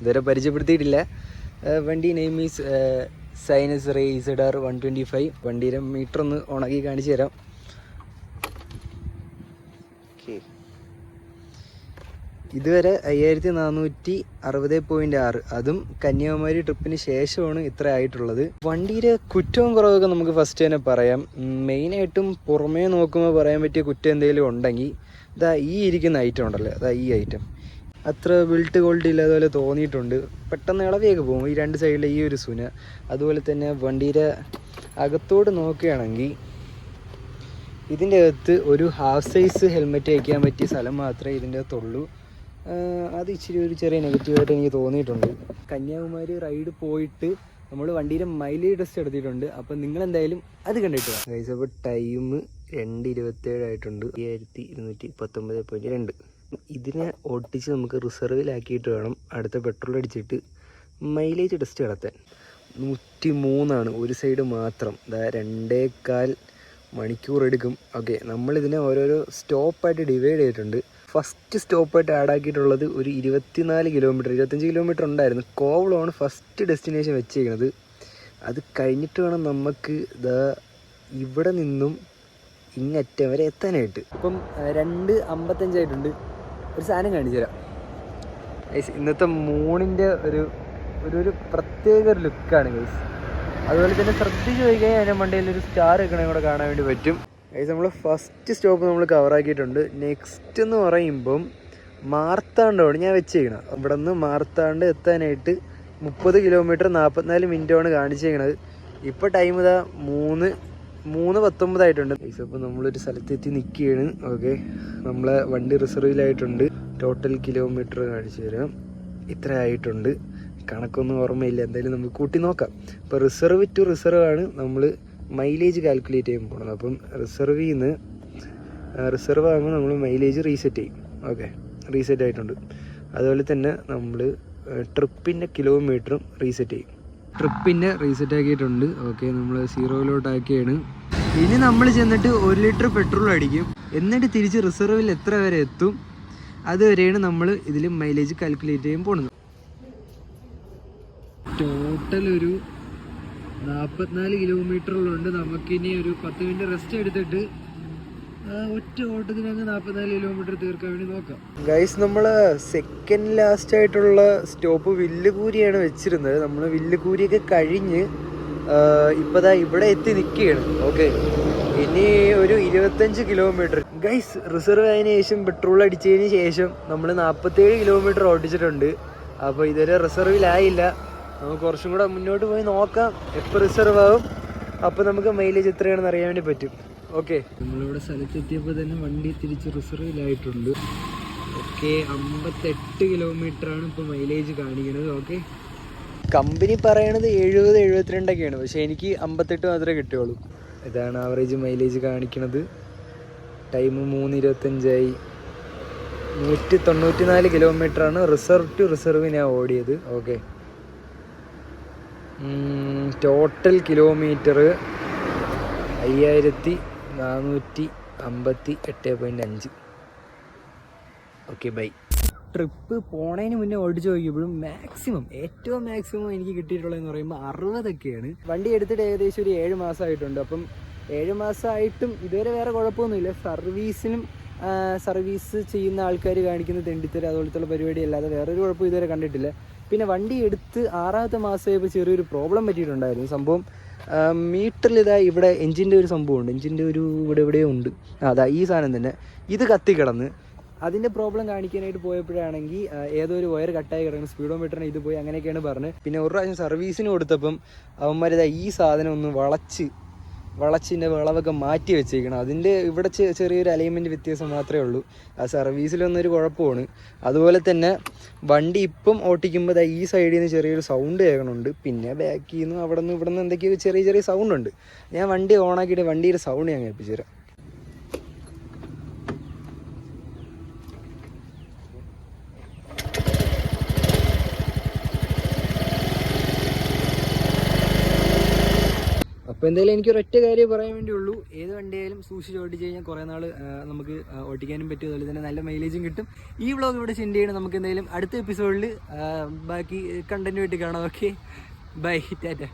ഇതുവരെ പരിചയപ്പെടുത്തിയിട്ടില്ല. വണ്ടി name is Cygnus ray ZR one twenty five വണ്ടിയുടെ മീറ്റർ ഒന്ന് ഉണക്കി കാണിച്ചു തരാം. ഇതുവരെ അയ്യായിരത്തി നാനൂറ്റി അറുപത് പോയിന്റ് ആറ്. അതും കന്യാകുമാരി ട്രിപ്പിന് ശേഷമാണ് ഇത്ര ആയിട്ടുള്ളത്. വണ്ടിയുടെ കുറ്റവും കുറവൊക്കെ നമുക്ക് ഫസ്റ്റ് തന്നെ പറയാം. മെയിനായിട്ടും പുറമേ നോക്കുമ്പോൾ പറയാൻ പറ്റിയ കുറ്റം എന്തെങ്കിലും ഉണ്ടെങ്കിൽ ഇതാ ഈ ഇരിക്കുന്ന ഐറ്റം ഉണ്ടല്ലോ അതാ ഈ ഐറ്റം അത്ര ബിൽട്ട് ക്വാളിറ്റി ഇല്ലാതെ തോന്നിയിട്ടുണ്ട്. പെട്ടെന്ന് ഇളവിയൊക്കെ പോകും. ഈ രണ്ട് സൈഡിലെ ഈ ഒരു സുന. അതുപോലെ തന്നെ വണ്ടിയുടെ അകത്തോട് നോക്കുകയാണെങ്കിൽ ഇതിന്റെ അകത്ത് ഒരു ഹാഫ് സൈസ് ഹെൽമെറ്റ് വയ്ക്കാൻ പറ്റിയ സ്ഥലം മാത്രമേ ഇതിന്റെ അകത്തുള്ളൂ അത് ഇച്ചിരി ഒരു ചെറിയ നെഗറ്റീവായിട്ട് എനിക്ക് തോന്നിയിട്ടുണ്ട്. കന്യാകുമാരി റൈഡ് പോയിട്ട് നമ്മൾ വണ്ടിയുടെ മൈലേജ് ടെസ്റ്റ് എടുത്തിട്ടുണ്ട്. അപ്പം നിങ്ങൾ എന്തായാലും അത് കണ്ടിട്ട് അപ്പോൾ ടൈം രണ്ട് ഇരുപത്തേഴായിട്ടുണ്ട് അയ്യായിരത്തി ഇരുന്നൂറ്റി പത്തൊമ്പത് പോയിന്റ് രണ്ട്. ഇതിനെ ഓട്ടിച്ച് നമുക്ക് റിസർവിലാക്കിയിട്ട് വേണം അടുത്ത പെട്രോൾ അടിച്ചിട്ട് മൈലേജ് ടെസ്റ്റ് നടത്താൻ. നൂറ്റി മൂന്നാണ് ഒരു സൈഡ് മാത്രം. ഇതാ രണ്ടേകാൽ മണിക്കൂർ എടുക്കും. ഓക്കെ നമ്മളിതിനെ ഓരോരോ സ്റ്റോപ്പായിട്ട് ഡിവൈഡ് ചെയ്തിട്ടുണ്ട്. ഫസ്റ്റ് സ്റ്റോപ്പായിട്ട് ആഡ് ആക്കിയിട്ടുള്ളത് ഒരു ഇരുപത്തിനാല് കിലോമീറ്റർ ഇരുപത്തഞ്ച് കിലോമീറ്റർ ഉണ്ടായിരുന്നു. കോവളമാണ് ഫസ്റ്റ് ഡെസ്റ്റിനേഷൻ വെച്ചേക്കുന്നത് അത് കഴിഞ്ഞിട്ട് വേണം നമുക്ക് ഇതാ ഇവിടെ നിന്നും ഇങ്ങറ്റം വരെ എത്താനായിട്ട്. ഇപ്പം രണ്ട് അമ്പത്തഞ്ചായിട്ടുണ്ട് ഒരു സാധനം കാണിച്ചു തരാം. ഇന്നത്തെ മൂണിന്റെ ഒരു ഒരു ഒരു പ്രത്യേക ഒരു ലുക്കാണ് ഗൈസ് അതുപോലെ തന്നെ ശ്രദ്ധിച്ച് നോക്കിയാൽ അതിന്റെ മണ്ടയിൽ ഒരു സ്റ്റാർ വെക്കണേ കൂടെ കാണാൻ വേണ്ടി പറ്റും. ഗൈസ് നമ്മൾ ഫസ്റ്റ് സ്റ്റോപ്പ് നമ്മൾ കവറാക്കിയിട്ടുണ്ട് നെക്സ്റ്റ് എന്ന് പറയുമ്പം മാർത്താണ്ടാണ് ഞാൻ വെച്ചേക്കണം ഇവിടെ നിന്ന് മാർത്താണ്ട് എത്താനായിട്ട് മുപ്പത് കിലോമീറ്റർ നാൽപ്പത്തിനാല് മിനിറ്റാണ് കാണിച്ചേക്കണത്. ഇപ്പോൾ ടൈം ഇതാ മൂന്ന് മൂന്ന് പത്തൊമ്പതായിട്ടുണ്ട്. ഇപ്പൊ നമ്മളൊരു സ്ഥലത്തെത്തി നിൽക്കുകയാണ് ഓക്കെ. നമ്മളെ വണ്ടി റിസർവിലായിട്ടുണ്ട്. ടോട്ടൽ കിലോമീറ്റർ കാണിച്ചു തരാം. ഇത്ര ആയിട്ടുണ്ട് കണക്കൊന്നും ഓർമ്മയില്ല. എന്തായാലും നമുക്ക് കൂട്ടി നോക്കാം. ഇപ്പോൾ റിസർവ് ടു റിസർവ് ആണ് നമ്മൾ മൈലേജ് കാൽക്കുലേറ്റ് ചെയ്യാൻ പോകുന്നത് അപ്പം റിസർവിൽ നിന്ന് റിസർവ് ആകുമ്പോൾ നമ്മൾ മൈലേജ് റീസെറ്റ് ചെയ്യും. ഓക്കെ. റീസെറ്റ് ആയിട്ടുണ്ട്. അതുപോലെ തന്നെ നമ്മൾ ട്രിപ്പിന്റെ കിലോമീറ്ററും റീസെറ്റ് ചെയ്യും. ട്രിപ്പിന്റെ റീസെറ്റ് ആക്കിയിട്ടുണ്ട്. ഓക്കെ നമ്മൾ സീറോയിലോട്ടാക്കിയാണ് ഇനി നമ്മൾ ചെന്നിട്ട് ഒരു ലിറ്റർ പെട്രോൾ അടിക്കും. എന്നിട്ട് തിരിച്ച് റിസർവിൽ എത്ര വരെ എത്തും? അതുവരെയാണ് നമ്മൾ ഇതിൽ മൈലേജ് കാൽക്കുലേറ്റ് ചെയ്യാൻ പോകുന്നത് ടോട്ടൽ ഒരു നാൽപ്പത്തിനാല് കിലോമീറ്ററിലുണ്ട് നമുക്കിനി ഒരു പത്ത് മിനിറ്റ് റെസ്റ്റ് എടുത്തിട്ട് ഒറ്റ ഓട്ടത്തിനങ്ങ് നാൽപ്പത്തിനാല് കിലോമീറ്റർ തീർക്കാൻ വേണ്ടി നോക്കാം. ഗൈസ് നമ്മൾ സെക്കൻഡ് ലാസ്റ്റ് ആയിട്ടുള്ള സ്റ്റോപ്പ് വില്ലുകൂരിയാണ് വെച്ചിരുന്നത്. നമ്മൾ വില്ലുകൂരിയൊക്കെ കഴിഞ്ഞ് ഇപ്പതാ ഇവിടെ എത്തി നിൽക്കുകയാണ് ഓക്കെ ഇനി ഒരു ഇരുപത്തഞ്ച് കിലോമീറ്റർ ഗൈസ് റിസർവ് ആയതിനു ശേഷം പെട്രോൾ അടിച്ചതിന് ശേഷം നമ്മൾ നാൽപ്പത്തേഴ് കിലോമീറ്റർ ഓടിച്ചിട്ടുണ്ട്. അപ്പോൾ ഇതുവരെ റിസർവിലായില്ല നമുക്ക് കുറച്ചും കൂടെ മുന്നോട്ട് പോയി നോക്കാം. എപ്പോൾ റിസർവ് ആവും? അപ്പോൾ നമുക്ക് മൈലേജ് എത്രയാണെന്ന് അറിയാൻ വേണ്ടി പറ്റും. ഓക്കെ നമ്മളിവിടെ സ്ഥലത്തെത്തിയപ്പോൾ തന്നെ വണ്ടി തിരിച്ച് റിസർവിലായിട്ടുണ്ട്. ഓക്കെ അമ്പത്തെട്ട് കിലോമീറ്റർ ആണ് ഇപ്പോൾ മൈലേജ് കാണിക്കുന്നത് ഓക്കെ കമ്പനി പറയണത് എഴുപത് എഴുപത്തിരണ്ടൊക്കെയാണ്. പക്ഷേ എനിക്ക് അമ്പത്തെട്ട് മാത്രമേ കിട്ടുകയുള്ളൂ. ഇതാണ് ആവറേജ് മൈലേജ് കാണിക്കുന്നത് ടൈം മൂന്ന് ഇരുപത്തഞ്ചായി നൂറ്റി തൊണ്ണൂറ്റി നാല് കിലോമീറ്ററാണ് റിസർവ് ടു റിസർവ് ഞാൻ ഓടിയത്. ഓക്കെ ടോട്ടൽ കിലോമീറ്റർ അയ്യായിരത്തി നാനൂറ്റി അമ്പത്തി എട്ട് പോയിന്റ് അഞ്ച്. ഓക്കെ ബൈ ട്രിപ്പ് പോണതിന് മുന്നേ ഓടിച്ചു നോക്കിയപ്പോഴും മാക്സിമം ഏറ്റവും മാക്സിമം എനിക്ക് കിട്ടിയിട്ടുള്ളതെന്ന് പറയുമ്പോൾ അറുപതൊക്കെയാണ്. വണ്ടി എടുത്തിട്ട് ഏകദേശം ഒരു ഏഴ് മാസമായിട്ടുണ്ട്. അപ്പം ഏഴ് മാസമായിട്ടും ഇതുവരെ വേറെ കുഴപ്പമൊന്നുമില്ല. സർവീസിനും സർവീസ് ചെയ്യുന്ന ആൾക്കാർ കാണിക്കുന്ന തെണ്ടിത്തരം അതുപോലത്തുള്ള പരിപാടി അല്ലാതെ വേറൊരു കുഴപ്പം ഇതുവരെ കണ്ടിട്ടില്ല. പിന്നെ വണ്ടി എടുത്ത് ആറാമത്തെ മാസമായപ്പോൾ ചെറിയൊരു പ്രോബ്ലം പറ്റിയിട്ടുണ്ടായിരുന്നു. സംഭവം മീറ്ററിൽ ഇതാ ഇവിടെ എഞ്ചിന്റെ ഒരു സംഭവമുണ്ട്. എഞ്ചിന്റെ ഒരു ഇവിടെ എവിടെയോ ഉണ്ട്. അതാ ഈ സാധനം തന്നെ. ഇത് കത്തിക്കിടന്ന് അതിന്റെ പ്രോബ്ലം കാണിക്കാനായിട്ട് പോയപ്പോഴാണെങ്കിൽ ഏതോ ഒരു വയർ കട്ടായി കിടക്കുന്ന. സ്പീഡോ മീറ്ററിന് ഇത് പോയി അങ്ങനെയൊക്കെയാണ് പറഞ്ഞത്. പിന്നെ ഒരു പ്രാവശ്യം സർവീസിന് കൊടുത്തപ്പം അവന്മാരിതാ ഈ സാധനം ഒന്ന് വളച്ച് വളച്ചിന്റെ വിളവൊക്കെ മാറ്റി വെച്ചേക്കണം. അതിന്റെ ഇവിടെ ചെറിയൊരു അലൈൻമെന്റ് വ്യത്യാസം മാത്രമേ ഉള്ളൂ. ആ സർവീസിലൊന്നൊരു കുഴപ്പമാണ്. അതുപോലെ തന്നെ വണ്ടി ഇപ്പം ഓട്ടിക്കുമ്പോൾ ഈ സൈഡിൽ നിന്ന് ചെറിയൊരു സൗണ്ട് കേൾക്കണുണ്ട്. പിന്നെ ബാക്കിൽ നിന്ന് അവിടെ നിന്ന് ഇവിടെ നിന്ന് എന്തൊക്കെയോ ചെറിയ ചെറിയ സൗണ്ട് ഉണ്ട്. ഞാൻ വണ്ടി ഓണാക്കിയിട്ട് വണ്ടിയുടെ സൗണ്ട് ഞാൻ കേൾപ്പിച്ചു തരാം. അപ്പോൾ എന്തായാലും എനിക്ക് ഒരൊറ്റ കാര്യം പറയാൻ വേണ്ടിയുള്ളൂ. ഏത് വണ്ടിയായാലും സൂക്ഷിച്ച് ഓടിച്ച് കഴിഞ്ഞാൽ കുറേ നാൾ നമുക്ക് ഓടിക്കാനും പറ്റും. അതുപോലെ തന്നെ നല്ല മൈലേജും കിട്ടും. ഈ വ്ളോഗ് ഇവിടെ സെൻഡ് ചെയ്യണം നമുക്ക് എന്തായാലും അടുത്ത എപ്പിസോഡിൽ ബാക്കി കണ്ടന്റ് ആയിട്ട് കാണാം. Okay bye Tata